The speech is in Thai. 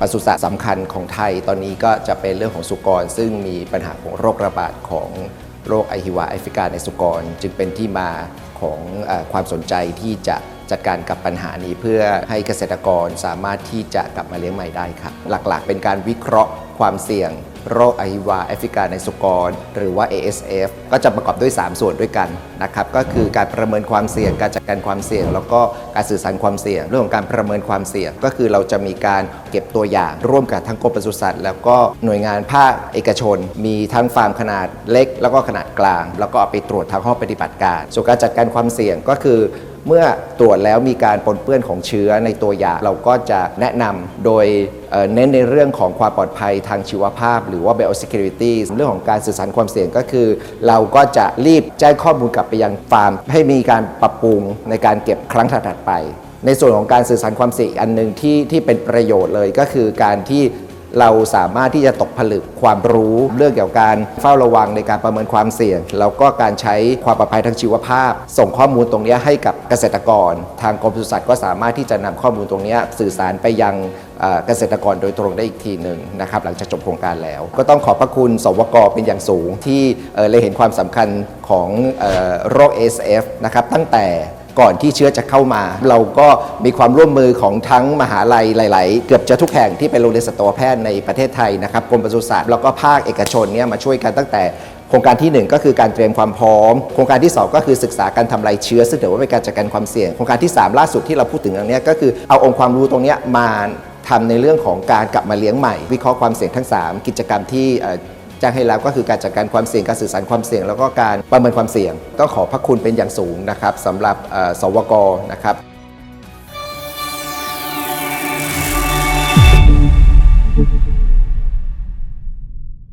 ปศุสัตว์สำคัญของไทยตอนนี้ก็จะเป็นเรื่องของสุกร ซึ่งมีปัญหาของโรคระบาดของโรคไอฮิวาแอฟริกาในสุกร จึงเป็นที่มาของอความสนใจที่จะจัดการกับปัญหานี้เพื่อให้เกษตรกรสามารถที่จะกลับมาเลี้ยงใหม่ได้ครับหลักๆ เป็นการวิเคราะห์ความเสี่ยง โรคอฮิวาแอฟริกาในสุกร หรือว่า ASF ก็จะประกอบด้วย 3 ส่วนด้วยกันนะครับก็คือการประเมินความเสี่ยง การจัดการความเสี่ยง แล้วก็การสื่อสารความเสี่ยง เรื่องของการประเมินความเสี่ยง ก็คือเราจะมีการเก็บตัวอย่าง ร่วมกับทั้งกรมปศุสัตว์แล้วก็หน่วยงานภาคเอกชน มีทั้งฟาร์มขนาดเล็ก แล้วก็ขนาดกลาง แล้วก็เอาไปตรวจทางห้องปฏิบัติการส่วนการจัดการความเสี่ยงก็คือ เมื่อตรวจแล้วมีการปนเปื้อนของเชื้อในตัวยาเราก็จะแนะนำโดยเน้นในเรื่องของความปลอดภัยทางชีวภาพ หรือว่า biosecurity เรื่องของการสื่อสารความเสี่ยงก็คือ เราก็จะรีบแจ้งข้อมูลกลับไปยังฟาร์ม ให้มีการปรับปรุงในการเก็บครั้งถัดไป ในส่วนของการสื่อสารความเสี่ยงอันหนึ่งที่ที่เป็นประโยชน์เลยก็คือการที่ เราสามารถที่จะตกผลึกความรู้เรื่องเกี่ยวกับการเฝ้าระวังในการประเมินความเสี่ยง แล้วก็การใช้ความปลอดภัยทางชีวภาพ ส่งข้อมูลตรงนี้ให้กับเกษตรกร ทางกรมปศุสัตว์ก็สามารถที่จะนำข้อมูลตรงนี้สื่อสารไปยังเกษตรกรโดยตรงได้อีกทีหนึ่งนะครับหลังจากจบโครงการแล้ว ก็ต้องขอบพระคุณสวกเป็นอย่างสูงที่เลยเห็นความสำคัญของเอ่อโรค SF นะครับตั้งแต่ ก่อนที่เชื้อจะเข้ามา เราก็มีความร่วมมือของทั้งมหาลัยหลาย ๆ เกือบจะทุกแห่งที่เป็นโรงเรียนสัตวแพทย์ในประเทศไทยนะครับกรมปศุสัตว์แล้วก็ภาคเอกชนเนี่ยมาช่วยกันตั้งแต่โครงการที่ 1 ก็คือการเตรียมความพร้อม โครงการที่ 2 ก็คือศึกษาการทำลายเชื้อ ซึ่งถือว่าเป็นการจัดการความเสี่ยง โครงการที่ 3 ล่าสุดที่เราพูดถึงตรงเนี้ยก็คือเอาองค์ความรู้ตรงนี้มาทำในเรื่องของการกลับมาเลี้ยงใหม่ วิเคราะห์ความเสี่ยงทั้ง 3 กิจกรรมที่ จ้างให้รับก็คือการจัดการความเสี่ยงการสื่อสารความเสี่ยง แล้วก็การประเมินความเสี่ยง ก็ขอพระคุณเป็นอย่างสูงนะครับสำหรับสวกนะครับ